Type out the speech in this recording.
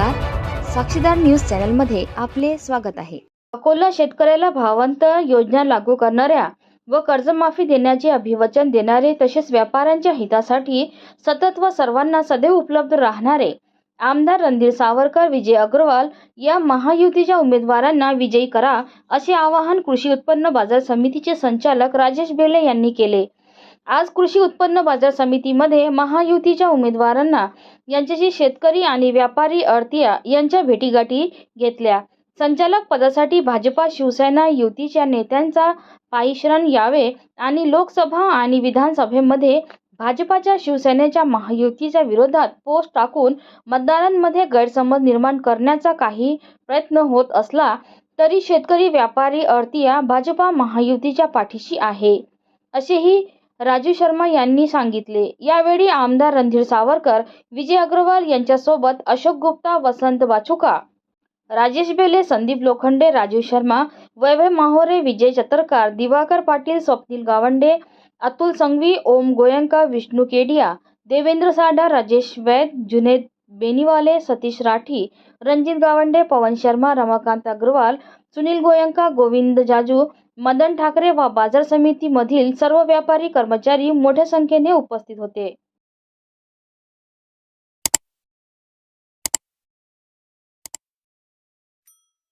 नमस्कार. साक्षीदार न्यूज चॅनलमध्ये आपले स्वागत आहे. अकोला शेतकऱ्याला भावांतर योजना लागू करणाऱ्या व कर्जमाफी देण्याचे अभिवचन देणारे तसेच व्यापाऱ्यांच्या हितासाठी सतत व सर्वांना सदैव उपलब्ध राहणारे आमदार रणधीर सावरकर विजय अग्रवाल या महायुतीच्या उमेदवारांना विजयी करा असे आवाहन कृषी उत्पन्न बाजार समितीचे संचालक राजेश बेले यांनी केले. आज कृषी उत्पन्न बाजार समितीमध्ये महायुतीच्या उमेदवारांना यांच्याशी शेतकरी आणि व्यापारी अडतिया यांच्या भेटीगाठी घेतल्या. संचालक पदासाठी भाजपा शिवसेना युतीच्या नेत्यांचा पायश्रण यावे आणि लोकसभा आणि विधानसभेमध्ये भाजपाच्या शिवसेनेच्या महायुतीच्या विरोधात पोस्ट टाकून मतदारांमध्ये गैरसमज निर्माण करण्याचा काही प्रयत्न होत असला तरी शेतकरी व्यापारी अडतिया भाजपा महायुतीच्या पाठीशी आहे. असेही राजू शर्मा यांनी सांगितले. यावेळी आमदार रणधीर सावरकर विजय अग्रवाल यांच्यासोबत अशोक गुप्ता वसंत बाचुका राजेश बेले संदीप लोखंडे राजू शर्मा वैभव माहोरे विजय चतरकार दिवाकर पाटील स्वप्नील गावंडे अतुल संघवी ओम गोयंका विष्णू केडिया देवेंद्र साडा राजेश वैद जुनेद बेनीवाले सतीश राठी रणजित गावंडे पवन शर्मा रमाकांत अग्रवाल सुनील गोयंका गोविंद जाजू मदन ठाकरे व बाजार समितीमधील सर्व व्यापारी कर्मचारी मोठ्या संख्येने उपस्थित होते.